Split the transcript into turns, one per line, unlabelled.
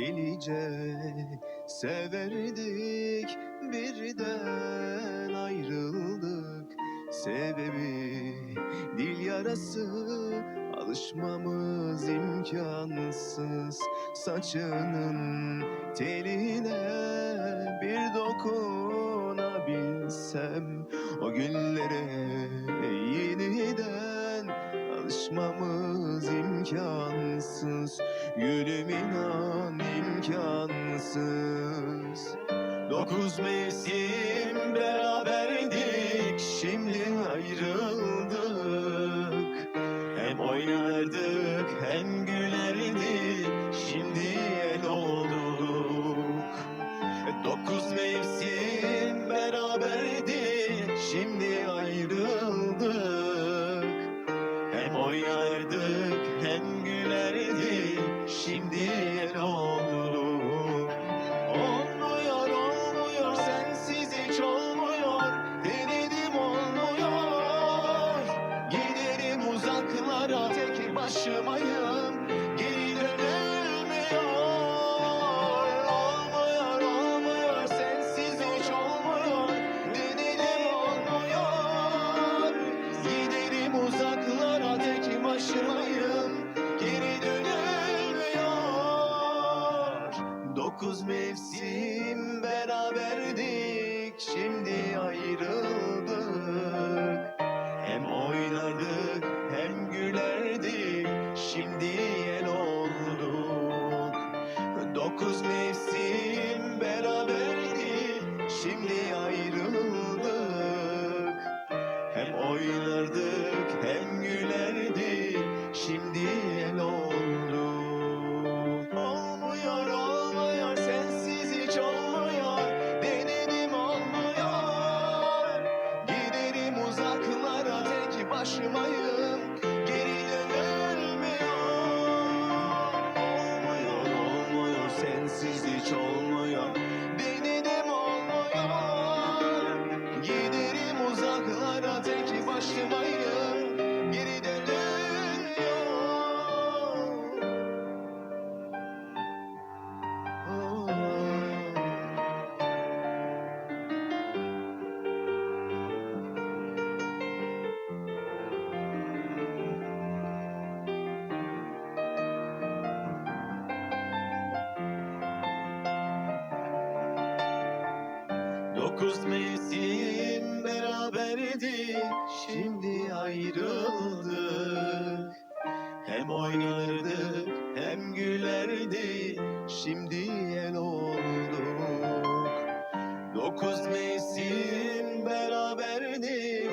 nice severdik. Birden ayrıldık. Sebebi dil yarası alışmamız imkansız. Saçının teline bir dokunabilsem o günlere yeniden alışmamız imkansız Gülüm inan imkansız. Dokuz mevsim beraberdik Şimdi ayrıldık. Hem oynardık hem gülerdik Şimdi el olduk. Dokuz mevsim beraberdik Şimdi ayrıldık. Hem oynardık hem gülerdik Şimdi el olduk Olmuyor olmuyor sensiz hiç olmuyor. Denedim olmuyor. Giderim uzaklara tek başımayım Dokuz mevsim beraberdik Şimdi ayrıldık. Hem oynardık hem gülerdik Şimdi el olduk. Dokuz mevsim beraberdik Şimdi ayrıldık. Hem oynardık hem sensiz hiç olmuyor Dokuz mevsim beraberdik Şimdi ayrıldık Hem oynardık hem gülerdik Şimdi el olduk Dokuz mevsim beraberdik